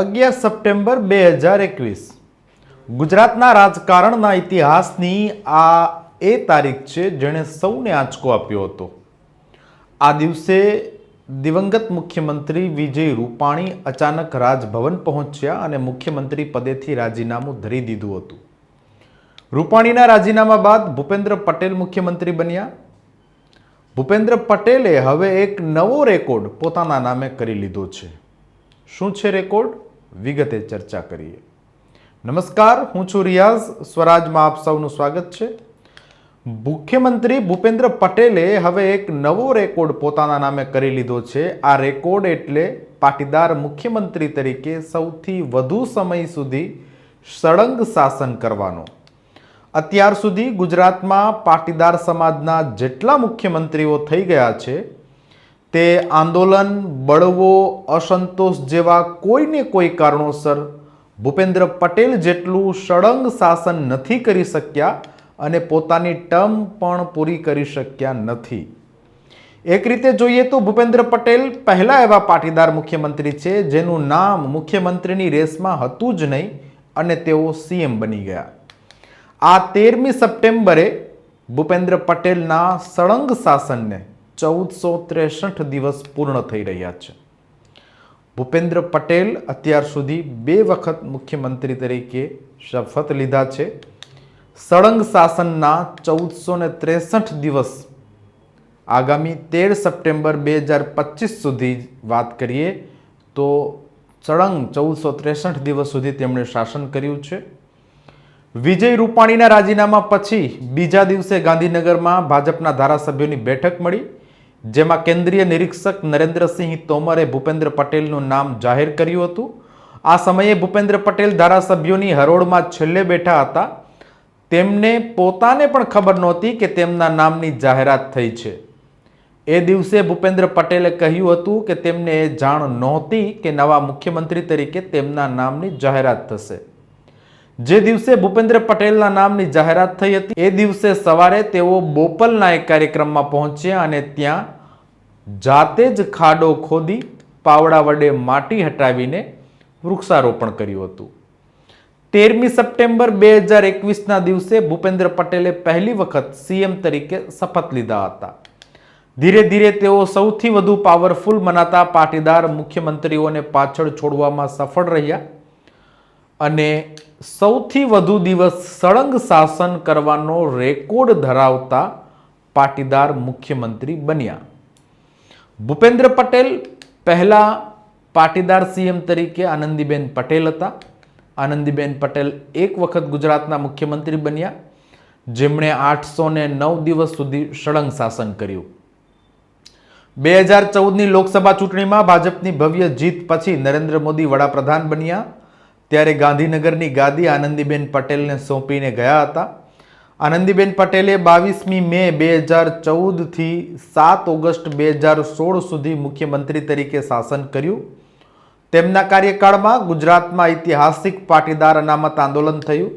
અગિયાર સપ્ટેમ્બર બે હજાર એકવીસ. ગુજરાતના રાજકારણના ઇતિહાસની આ એ તારીખ છે જેણે સૌને આંચકો આપ્યો હતો. આ દિવસે દિવંગત મુખ્યમંત્રી વિજય રૂપાણી અચાનક રાજભવન પહોંચ્યા અને મુખ્યમંત્રી પદેથી રાજીનામું ધરી દીધું હતું. રૂપાણીના રાજીનામા બાદ ભૂપેન્દ્ર પટેલ મુખ્યમંત્રી બન્યા. ભૂપેન્દ્ર પટેલે હવે એક નવો રેકોર્ડ પોતાના નામે કરી લીધો છે. શું છે રેકોર્ડ? વિગતે ચર્ચા કરીએ. નમસ્કાર, હું છું રિયાઝ. સ્વરાજમાં આપ સૌનું સ્વાગત છે. મુખ્યમંત્રી ભૂપેન્દ્ર પટેલે હવે એક નવો રેકોર્ડ પોતાના નામે કરી લીધો છે. આ રેકોર્ડ એટલે પાટીદાર મુખ્યમંત્રી તરીકે સૌથી વધુ સમય સુધી સળંગ શાસન કરવાનો. અત્યાર સુધી ગુજરાતમાં પાટીદાર સમાજના જેટલા મુખ્યમંત્રીઓ થઈ ગયા છે તે આંદોલન બળવો અસંતોષ જેવા કોઈને કોઈ કારણોસર ભૂપેન્દ્ર પટેલ જેટલું સળંગ શાસન નથી કરી શક્યા અને પોતાની ટર્મ પણ પૂરી કરી શક્યા નથી. એક રીતે જોઈએ તો ભૂપેન્દ્ર પટેલ પહેલા એવા પાટીદાર મુખ્યમંત્રી છે, જેનું નામ મુખ્યમંત્રીની રેસમાં હતું જ નહીં અને તેઓ સીએમ બની ગયા. આ તેરમી સપ્ટેમ્બરે ભૂપેન્દ્ર પટેલના સળંગ શાસનને ચૌદસો ત્રેસઠ દિવસ પૂર્ણ થઈ રહ્યા છે. ભૂપેન્દ્ર પટેલ અત્યાર સુધી બે વખત મુખ્યમંત્રી તરીકે શપથ લીધા છે. સળંગ શાસનના ચૌદસો ને ત્રેસઠ દિવસ આગામી તેર સપ્ટેમ્બર બે હજાર પચીસ સુધી વાત કરીએ તો સળંગ ચૌદસો ત્રેસઠ દિવસ સુધી તેમણે શાસન કર્યું છે. વિજય રૂપાણીના રાજીનામા પછી બીજા દિવસે ગાંધીનગરમાં ભાજપના ધારાસભ્યોની બેઠક મળી. જેમાં કેન્દ્રીય નિરીક્ષક નરેન્દ્રસિંહ તોમરે ભૂપેન્દ્ર પટેલનું નામ જાહેર કર્યું હતું. આ સમયે ભૂપેન્દ્ર પટેલ ધારાસભ્યોની હરોળમાં છેલ્લે બેઠા હતા. તેમને પોતાને પણ ખબર નહોતી કે તેમના નામની જાહેરાત થઈ છે. એ દિવસે ભૂપેન્દ્ર પટેલે કહ્યું હતું કે તેમને એ જાણ નહોતી કે નવા મુખ્યમંત્રી તરીકે તેમના નામની જાહેરાત થશે. જે દિવસે ભૂપેન્દ્ર પટેલના નામની જાહેરાત થઈ હતી, એ દિવસે સવારે તેઓ બોપલના એક કાર્યક્રમમાં પહોંચ્યા અને ત્યાં જાતે જ ખાડો ખોદી પાવડા વડે માટી હટાવીને વૃક્ષારોપણ કર્યું હતું. તેરમી સપ્ટેમ્બર બે હજાર એકવીસના દિવસે ભૂપેન્દ્ર પટેલે પહેલી વખત સીએમ તરીકે શપથ લીધા હતા. ધીરે ધીરે તેઓ સૌથી વધુ પાવરફુલ મનાતા પાટીદાર મુખ્યમંત્રીઓને પાછળ છોડવામાં સફળ રહ્યા અને સૌથી વધુ દિવસ સળંગ શાસન કરવાનો રેકોર્ડ ધરાવતા પાટીદાર મુખ્યમંત્રી બન્યા. ભૂપેન્દ્ર પટેલ પહેલા પાટીદાર સીએમ તરીકે આનંદીબેન પટેલ હતા. આનંદીબેન પટેલ એક વખત ગુજરાતના મુખ્યમંત્રી બન્યા. જેમણે આઠસો ને નવ દિવસ સુધી સળંગ શાસન કર્યું. બે હજાર ચૌદની લોકસભા ચૂંટણીમાં ભાજપની ભવ્ય જીત પછી નરેન્દ્ર મોદી વડાપ્રધાન બન્યા. ત્યારે ગાંધીનગરની ગાદી આનંદીબેન પટેલને સોંપીને ગયા હતા. આનંદીબેન પટેલે બાવીસમી મે બે હજાર ચૌદથી સાત ઓગસ્ટ બે હજાર સોળ સુધી મુખ્યમંત્રી તરીકે શાસન કર્યું. તેમના કાર્યકાળમાં ગુજરાતમાં ઐતિહાસિક પાટીદાર અનામત આંદોલન થયું.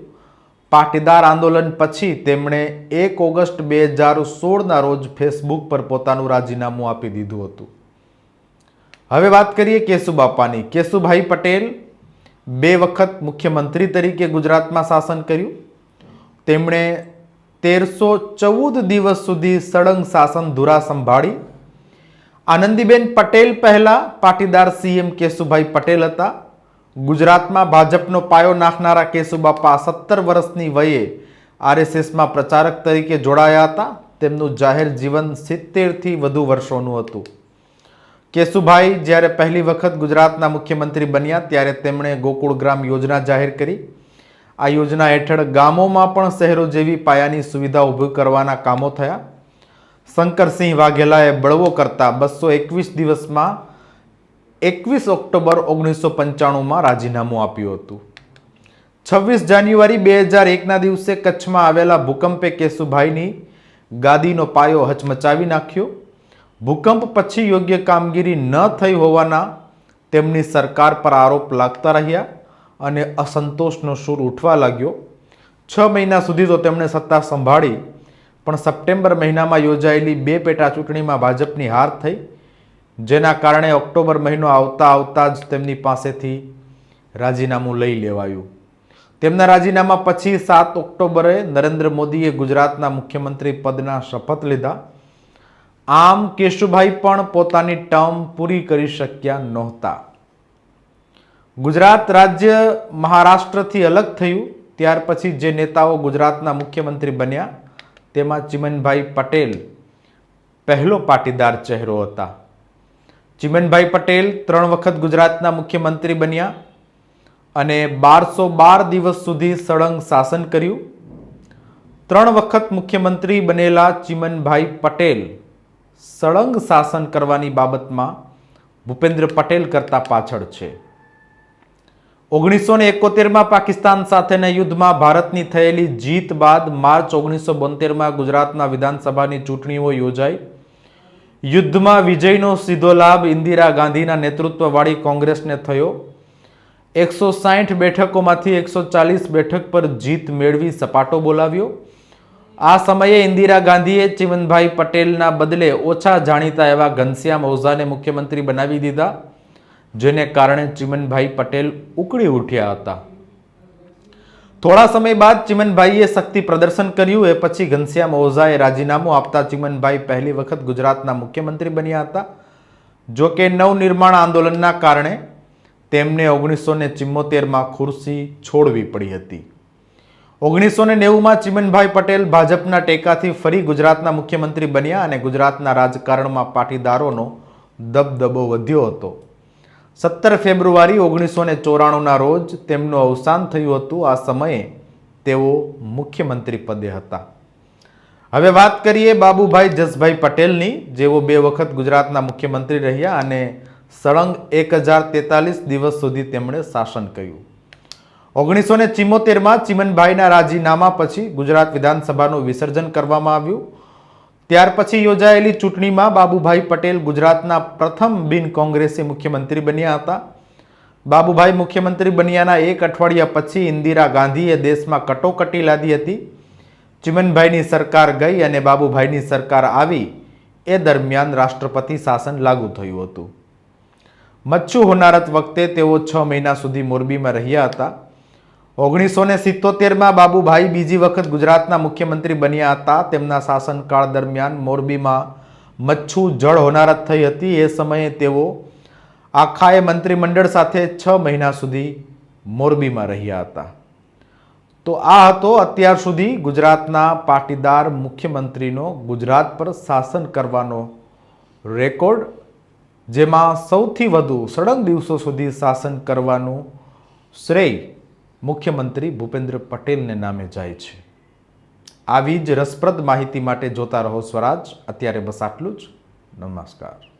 પાટીદાર આંદોલન પછી તેમણે એક ઓગસ્ટ બે હજાર સોળના રોજ ફેસબુક પર પોતાનું રાજીનામું આપી દીધું હતું. હવે વાત કરીએ કેશુબાપાની કેશુભાઈ પટેલ બે વખત મુખ્યમંત્રી તરીકે ગુજરાતમાં શાસન કર્યું. તેમણે તેરસો ચૌદ દિવસ સુધી સળંગ શાસન ધુરા સંભાળી આનંદીબેન પટેલ પહેલા પાટીદાર સીએમ કેશુભાઈ પટેલ હતા. ગુજરાતમાં ભાજપનો પાયો નાખનારા કેશુબાપા સત્તર વર્ષની વયે આરએસએસમાં પ્રચારક તરીકે જોડાયા હતા. તેમનું જાહેર જીવન સિત્તેરથી વધુ વર્ષોનું હતું. કેશુભાઈ જ્યારે પહેલી વખત ગુજરાતના મુખ્યમંત્રી બન્યા, ત્યારે તેમણે ગોકુળ ગ્રામ યોજના જાહેર કરી. આ યોજના હેઠળ ગામોમાં પણ શહેરો જેવી પાયાની સુવિધા ઊભી કરવાના કામો થયા. શંકરસિંહ વાઘેલાએ બળવો કરતા બસો એકવીસ દિવસમાં એકવીસ ઓક્ટોબર ઓગણીસો પંચાણુંમાં રાજીનામું આપ્યું હતું. છવ્વીસ જાન્યુઆરી બે હજાર એકના દિવસે કચ્છમાં આવેલા ભૂકંપે કેશુભાઈની ગાદીનો પાયો હચમચાવી નાખ્યો. ભૂકંપ પછી યોગ્ય કામગીરી ન થઈ હોવાના તેમની સરકાર પર આરોપ લાગતા રહ્યા. અને અસંતોષનો સૂર ઉઠવા લાગ્યો. છ મહિના સુધી તો તેમણે સત્તા સંભાળી, પણ સપ્ટેમ્બર મહિનામાં યોજાયેલી બે પેટા ચૂંટણીમાં ભાજપની હાર થઈ, જેના કારણે ઓક્ટોબર મહિનો આવતા આવતા જ તેમની પાસેથી રાજીનામું લઈ લેવાયું. તેમના રાજીનામા પછી સાત ઓક્ટોબરે નરેન્દ્ર મોદીએ ગુજરાતના મુખ્યમંત્રી પદના શપથ લીધા. આમ કેશુભાઈ પણ પોતાની ટર્મ પૂરી કરી શક્યા નહોતા. ગુજરાત રાજ્ય મહારાષ્ટ્રથી અલગ થયું. ત્યાર પછી જે નેતાઓ ગુજરાતના મુખ્યમંત્રી બન્યા, તેમાં ચિમનભાઈ પટેલ પહેલો પાટીદાર ચહેરો હતા. ચિમનભાઈ પટેલ ત્રણ વખત ગુજરાતના મુખ્યમંત્રી બન્યા અને બારસો બાર દિવસ સુધી સળંગ શાસન કર્યું. ત્રણ વખત મુખ્યમંત્રી બનેલા ચિમનભાઈ પટેલ સળંગ શાસન કરવાની બાબતમાં ભૂપેન્દ્ર પટેલ કરતાં પાછળ છે. ઓગણીસો ને એકોતેરમાં પાકિસ્તાન સાથેના યુદ્ધમાં ભારતની થયેલી જીત બાદ માર્ચ ઓગણીસો બોતેરમાં ગુજરાતના વિધાનસભાની ચૂંટણીઓ યોજાઈ. યુદ્ધમાં વિજયનો સીધો લાભ ઇન્દિરા ગાંધીના નેતૃત્વવાળી કોંગ્રેસને થયો. એકસો સાઠ બેઠકોમાંથી એકસો ચાલીસ બેઠક પર જીત મેળવી સપાટો બોલાવ્યો. આ સમયે ઇન્દિરા ગાંધીએ ચિમનભાઈ પટેલના બદલે ઓછા જાણીતા એવા ઘનશ્યામ ઓઝાને મુખ્યમંત્રી બનાવી દીધા. જેને કારણે ચિમનભાઈ પટેલ ઉકળી ઉઠ્યા હતા. થોડા સમય બાદ ચિમનભાઈએ શક્તિ પ્રદર્શન કર્યું, એ પછી ઘનશ્યામ ઓઝાએ રાજીનામું આપતા ચિમનભાઈ પહેલી વખત ગુજરાતના મુખ્યમંત્રી બન્યા હતા. જો કે નવનિર્માણ આંદોલનના કારણે તેમને ઓગણીસો ને ચિમ્મોતેરમાં ખુરશી છોડવી પડી હતી. ઓગણીસો ને નેવુંમાં ચિમનભાઈ પટેલ ભાજપના ટેકાથી ફરી ગુજરાતના મુખ્યમંત્રી બન્યા અને ગુજરાતના રાજકારણમાં પાટીદારોનો દબદબો વધ્યો હતો. સત્તર ફેબ્રુઆરી ઓગણીસો ને ચોરાણુંના રોજ તેમનું અવસાન થયું હતું. આ સમયે તેઓ મુખ્યમંત્રી પદે હતા. હવે વાત કરીએ બાબુભાઈ જસભાઈ પટેલની, જેઓ બે વખત ગુજરાતના મુખ્યમંત્રી રહ્યા અને સળંગ એક હજાર તેતાલીસ દિવસ સુધી તેમણે શાસન કર્યું. ઓગણીસો ને ચિમ્મોતેરમાં ચિમનભાઈના રાજીનામા પછી ગુજરાત વિધાનસભાનું વિસર્જન કરવામાં આવ્યું. ત્યાર પછી યોજાયેલી ચૂંટણીમાં બાબુભાઈ પટેલ ગુજરાતના પ્રથમ બિન કોંગ્રેસી મુખ્યમંત્રી બન્યા હતા. બાબુભાઈ મુખ્યમંત્રી બન્યાના એક અઠવાડિયા પછી ઇન્દિરા ગાંધીએ દેશમાં કટોકટી લાદી હતી. ચિમનભાઈની સરકાર ગઈ અને બાબુભાઈની સરકાર આવી, એ દરમિયાન રાષ્ટ્રપતિ શાસન લાગુ થયું હતું. મચ્છુ હોનારત વખતે તેઓ છ મહિના સુધી મોરબીમાં રહ્યા હતા. ઓગણીસો ને સિત્તોતેરમાં બાબુભાઈ બીજી વખત ગુજરાતના મુખ્યમંત્રી બન્યા હતા. તેમના શાસનકાળ દરમિયાન મોરબીમાં મચ્છુ જળ હોનારત થઈ હતી. એ સમયે તેઓ આખાએ મંત્રીમંડળ સાથે છ મહિના સુધી મોરબીમાં રહ્યા હતા. તો આ હતો અત્યાર સુધી ગુજરાતના પાટીદાર મુખ્યમંત્રીનો ગુજરાત પર શાસન કરવાનો રેકોર્ડ, જેમાં સૌથી વધુ સળંગ દિવસો સુધી શાસન કરવાનું શ્રેય મુખ્યમંત્રી ભૂપેન્દ્ર પટેલને નામે જાય છે. આવી જ રસપ્રદ માહિતી માટે જોતા રહો સ્વરાજ. અત્યારે બસ આટલું જ. નમસ્કાર.